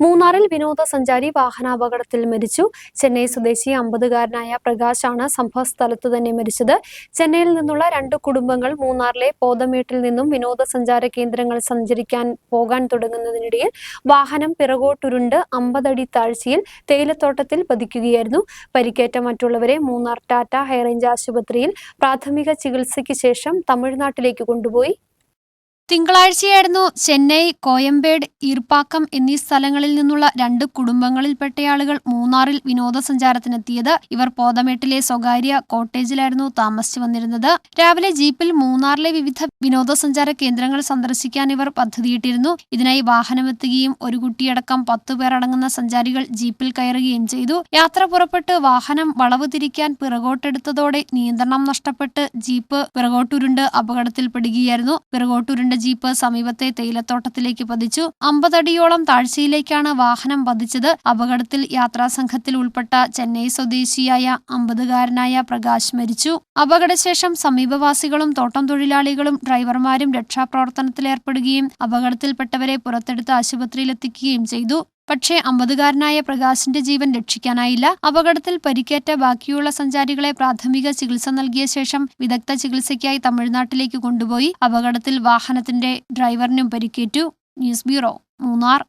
മൂന്നാറിൽ വിനോദസഞ്ചാരി വാഹനാപകടത്തിൽ മരിച്ചു. ചെന്നൈ സ്വദേശി അമ്പതുകാരനായ പ്രകാശാണ് സംഭവസ്ഥലത്ത് തന്നെ മരിച്ചത്. ചെന്നൈയിൽ നിന്നുള്ള രണ്ട് കുടുംബങ്ങൾ മൂന്നാറിലെ പോതമേട്ടിൽ നിന്നും വിനോദസഞ്ചാര കേന്ദ്രങ്ങൾ സഞ്ചരിക്കാൻ പോകാൻ തുടങ്ങുന്നതിനിടയിൽ വാഹനം പിറകോട്ടുരുണ്ട് അമ്പതടി താഴ്ചയിൽ തേയിലത്തോട്ടത്തിൽ പതിക്കുകയായിരുന്നു. പരിക്കേറ്റ മറ്റുള്ളവരെ മൂന്നാർ ടാറ്റ ഹൈറേഞ്ച് ആശുപത്രിയിൽ പ്രാഥമിക ചികിത്സയ്ക്ക് ശേഷം തമിഴ്നാട്ടിലേക്ക് കൊണ്ടുപോയി. തിങ്കളാഴ്ചയായിരുന്നു ചെന്നൈ കോയമ്പേട് ഈർപ്പാക്കം എന്നീ സ്ഥലങ്ങളിൽ നിന്നുള്ള രണ്ട് കുടുംബങ്ങളിൽപ്പെട്ടയാളുകൾ മൂന്നാറിൽ വിനോദസഞ്ചാരത്തിനെത്തിയത്. ഇവർ പോതമേട്ടിലെ സ്വകാര്യ കോട്ടേജിലായിരുന്നു താമസിച്ചു വന്നിരുന്നത്. രാവിലെ ജീപ്പിൽ മൂന്നാറിലെ വിവിധ വിനോദസഞ്ചാര കേന്ദ്രങ്ങൾ സന്ദർശിക്കാൻ ഇവർ പദ്ധതിയിട്ടിരുന്നു. ഇതിനായി വാഹനമെത്തുകയും ഒരു കുട്ടിയടക്കം പത്തു പേർ അടങ്ങുന്ന സഞ്ചാരികൾ ജീപ്പിൽ കയറുകയും ചെയ്തു. യാത്ര പുറപ്പെട്ട് വാഹനം വളവ് തിരിക്കാൻ പിറകോട്ടെടുത്തതോടെ നിയന്ത്രണം നഷ്ടപ്പെട്ട് ജീപ്പ് പിറകോട്ടുരുണ്ട് അപകടത്തിൽപ്പെടുകയായിരുന്നു. പിറകോട്ടുരുണ്ട ജീപ്പ് സമീപത്തെ തേയിലത്തോട്ടത്തിലേക്ക് പതിച്ചു. അമ്പതടിയോളം താഴ്ചയിലേക്കാണ് വാഹനം പതിച്ചത്. അപകടത്തിൽ യാത്രാസംഘത്തിൽ ഉൾപ്പെട്ട ചെന്നൈ സ്വദേശിയായ അമ്പതുകാരനായ പ്രകാശ് മരിച്ചു. അപകടശേഷം സമീപവാസികളും തോട്ടം തൊഴിലാളികളും ഡ്രൈവർമാരും രക്ഷാപ്രവർത്തനത്തിലേർപ്പെടുകയും അപകടത്തിൽപ്പെട്ടവരെ പുറത്തെടുത്ത് ആശുപത്രിയിലെത്തിക്കുകയും ചെയ്തു. പക്ഷേ അമ്പതുകാരനായ പ്രകാശിന്റെ ജീവൻ രക്ഷിക്കാനായില്ല. അപകടത്തിൽ പരിക്കേറ്റ ബാക്കിയുള്ള സഞ്ചാരികളെ പ്രാഥമിക ചികിത്സ നൽകിയ ശേഷം വിദഗ്ധ ചികിത്സയ്ക്കായി തമിഴ്നാട്ടിലേക്ക് കൊണ്ടുപോയി. അപകടത്തിൽ വാഹനത്തിന്റെ ഡ്രൈവറിനും പരിക്കേറ്റു. News bureau Munnar.